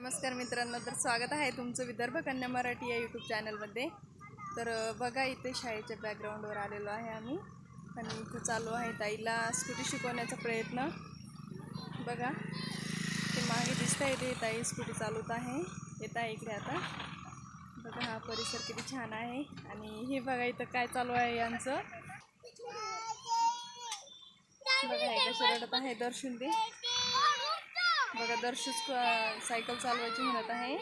नमस्कार मित्रांनो तर स्वागत आहे तुमचं विदर्भ कन्या मराठी या यूट्यूब चॅनलमध्ये तर बघा इथे शाळेच्या बॅकग्राऊंडवर आलेलो आहे आम्ही. आणि इथं चालू आहे ताईला स्कूटी शिकवण्याचा प्रयत्न. बघा ते मागे दिसत आहे ते ताई स्कूटी चालवत आहे. येत आहे इकडे आता. बघा हा परिसर किती छान आहे. आणि हे बघा इथं काय चालू आहे यांचं. बघा हे कसे आहे दर्शन दे बघा दर्शूच सायकल चालवायची म्हणत आहे.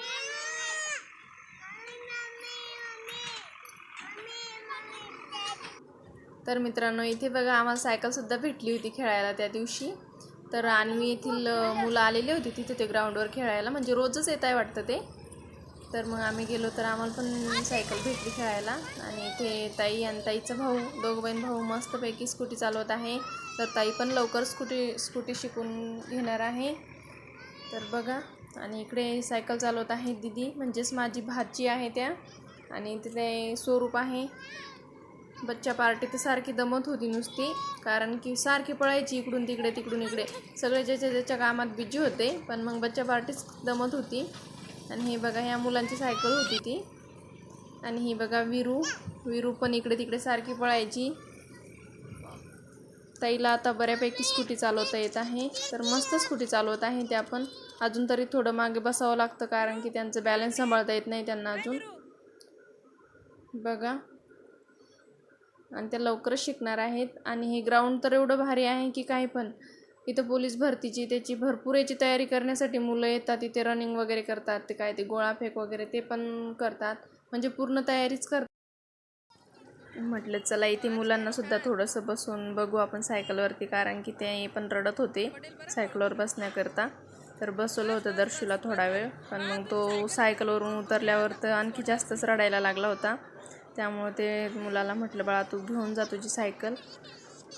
तर मित्रांनो इथे बघा आम्हाला सायकलसुद्धा भेटली होती खेळायला त्या दिवशी. तर अन्वी येथील मुलं आलेली होती तिथे ते ग्राउंडवर खेळायला. म्हणजे रोजच येत आहे वाटतं ते. तर मग आम्ही गेलो तर आम्हाला पण सायकल भेटली खेळायला. आणि इथे ताई आणि ताईचा भाऊ दोघं बहीण भाऊ मस्तपैकी स्कूटी चालवत आहे. तर ताई पण लवकर स्कूटी स्कूटी शिकून घेणार आहे. तर बघा आणि इकडे सायकल चालवत आहे दिदी. म्हणजेच माझी भाची आहे त्या. आणि तिथे स्वरूप आहे. बच्चा पार्टी तर सारखी दमत होती नुसती. कारण की सारखी पळायची इकडून तिकडे तिकडून इकडे. सगळे ज्याच्या ज्याच्या कामात बिजी होते पण मग बच्चा पार्टीच दमत होती. आणि हे बघा ह्या मुलांची सायकल होती ती. आणि ही बघा विरू. विरू पण इकडे तिकडे सारखी पळायची. ताईला आता बऱ्यापैकी स्कूटी चालवता येत आहे. तर मस्त स्कूटी चालवत आहे त्या पण. अजून तरी थोडं मागे बसावं लागतं कारण की त्यांचं बॅलन्स सांभाळता येत नाही त्यांना अजून. बघा. आणि त्या लवकरच शिकणार आहेत. आणि हे ग्राउंड तर एवढं भारी आहे की काही पण. इथं पोलीस भरतीची त्याची भरपूर याची तयारी करण्यासाठी मुलं येतात इथे रनिंग वगैरे करतात ते काय ते गोळाफेक वगैरे ते पण करतात. म्हणजे पूर्ण तयारीच करतात म्हटलं चला इथे मुलांनासुद्धा थोडंसं बसून बघू आपण सायकलवरती कारण की ते पण रडत होते सायकलवर बसण्याकरता. तर बसवलं होतं दर्शूला थोडा वेळ. पण मग तो सायकलवरून उतरल्यावर तर आणखी जास्तच रडायला लागला होता. त्यामुळे ते मुलाला म्हटलं बाळा तू घेऊन जा तुझी सायकल.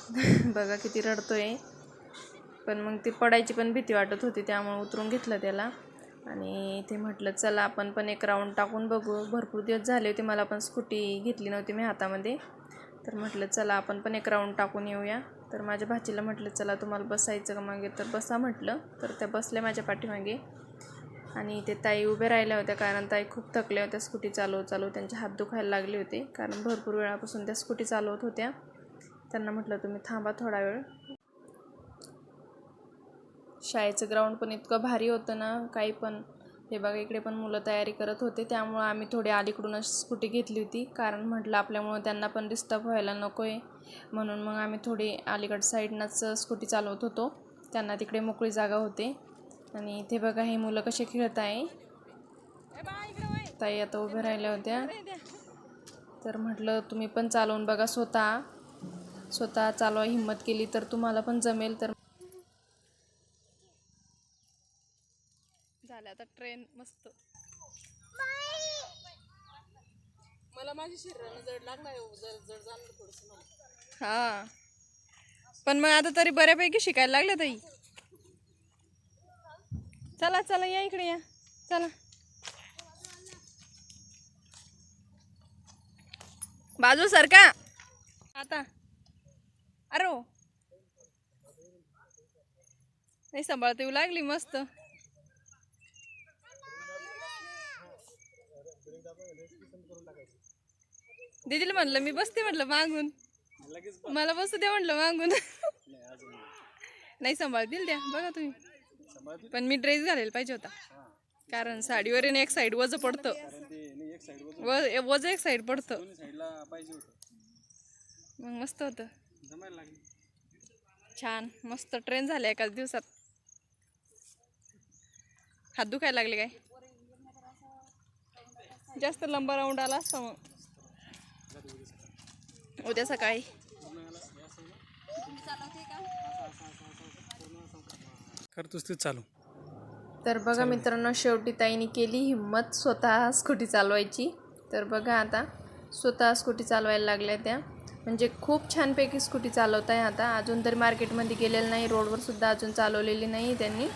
बघा किती रडतो आहे पण मग ती पडायची पण भीती वाटत होती त्यामुळे उतरून घेतलं त्याला. आणि ते म्हटलं चला आपण पण एक राऊंड टाकून बघू. भरपूर दिवस झाले होते मला पण स्कूटी घेतली नव्हती मी हातामध्ये. तर म्हटलं चला आपण पण एक राऊंड टाकून येऊया. तर माझ्या भाचीला म्हटलं चला तुम्हाला बसायचं का मागे? तर बसा म्हटलं. तर त्या बसल्या माझ्या पाठीमागे. आणि ते ताई उभे राहिल्या होत्या कारण ताई खूप थकल्या होत्या स्कूटी चालवत चालू त्यांचे हात दुखायला लागले होते. कारण भरपूर वेळापासून त्या स्कूटी चालवत होत्या. त्यांना म्हटलं तुम्ही थांबा थोडा वेळ. शाळेचं ग्राउंड पण इतकं भारी होतं ना काही पण. हे बघा इकडे पण मुलं तयारी करत होते. त्यामुळं आम्ही थोडी अलीकडूनच स्कूटी घेतली होती. कारण म्हटलं आपल्यामुळं त्यांना पण डिस्टर्ब व्हायला नको आहे म्हणून मग आम्ही थोडी अलीकड साईडनंच स्कूटी चालवत होतो. त्यांना तिकडे मोकळी जागा होते. आणि इथे बघा हे मुलं कसे खेळत आहे. ताई आता उभ्या राहिल्या होत्या. तर म्हटलं तुम्ही पण चालवून बघा स्वतः. स्वतः चालवा हिंमत केली तर तुम्हाला पण जमेल. तर झालं आता ट्रेन मस्त. मला माझी शरीराला जड लागणार आहे, जड जड जाणार थोडस मला. हा. पण मग आता तरी बऱ्यापैकी शिकायला लागलं ताई. चला चला या इकडे या. चला. बाजू सरका आता. अरे हो. नाही सांभाळता येऊ लागली मस्त. दिदीला म्हणलं मी बसते म्हटलं मागून. मला बसू द्या म्हटलं मागून. नाही सांभाळतील त्या बघा तुम्ही. पण मी ड्रेस घालायला पाहिजे होता. कारण साडीवर एक साईड वज पडतं. वज एक साईड पडतं. मग मस्त होतं. छान. मस्त ट्रेन झाल्या एकाच दिवसात. हात दुखायला लागले काय? जास्त लंबा राऊंड आला असता मग. उद्या सकाळी. करतोस तूच चालू तर बघा मित्रांनो शेवटी ताईने केली हिंमत स्वतः स्कूटी चालवायची. तर बघा आता स्वतः स्कूटी चालवायला लागल्या त्या. म्हणजे खूप छानपैकी स्कूटी चालवत आहे आता. अजून तरी मार्केटमध्ये गेलेलं नाही रोडवर सुद्धा अजून चालवलेली नाही त्यांनी.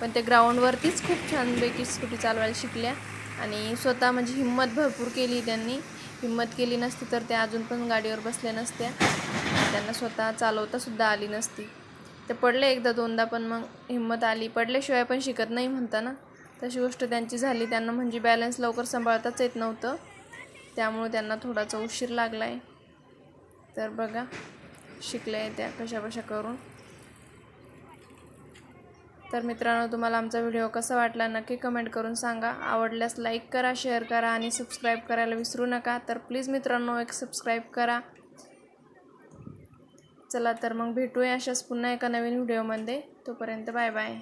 पण ते ग्राउंडवरतीच खूप छानपैकी स्कूटी चालवायला शिकल्या. आणि स्वतः म्हणजे हिंमत भरपूर केली त्यांनी. हिंमत केली नसती तर त्या अजून पण गाडीवर बसल्या नसत्या. त्यांना स्वतः चालवतासुद्धा आली नसती. ते पडले एकदा दोनदा पण मग हिंमत आली. पडल्याशिवाय पण शिकत नाही म्हणता ना. तशी गोष्ट त्यांची झाली. त्यांना म्हणजे बॅलन्स लवकर सांभाळताच येत नव्हतं. त्यामुळे त्यांना थोडासा उशीर लागला आहे तर बघा शिकल्या आहे त्या कशा कशा करून. तर मित्रांनो तुम्हाला आमचा व्हिडिओ कसा वाटला नक्की कमेंट करून सांगा. आवडल्यास लाईक करा शेअर करा आणि सबस्क्राईब करायला विसरू नका. तर प्लीज मित्रांनो एक सबस्क्राईब करा. चला तर मग भेटूया अशाच पुन्हा एका नवीन व्हिडिओमध्ये. तोपर्यंत बाय बाय.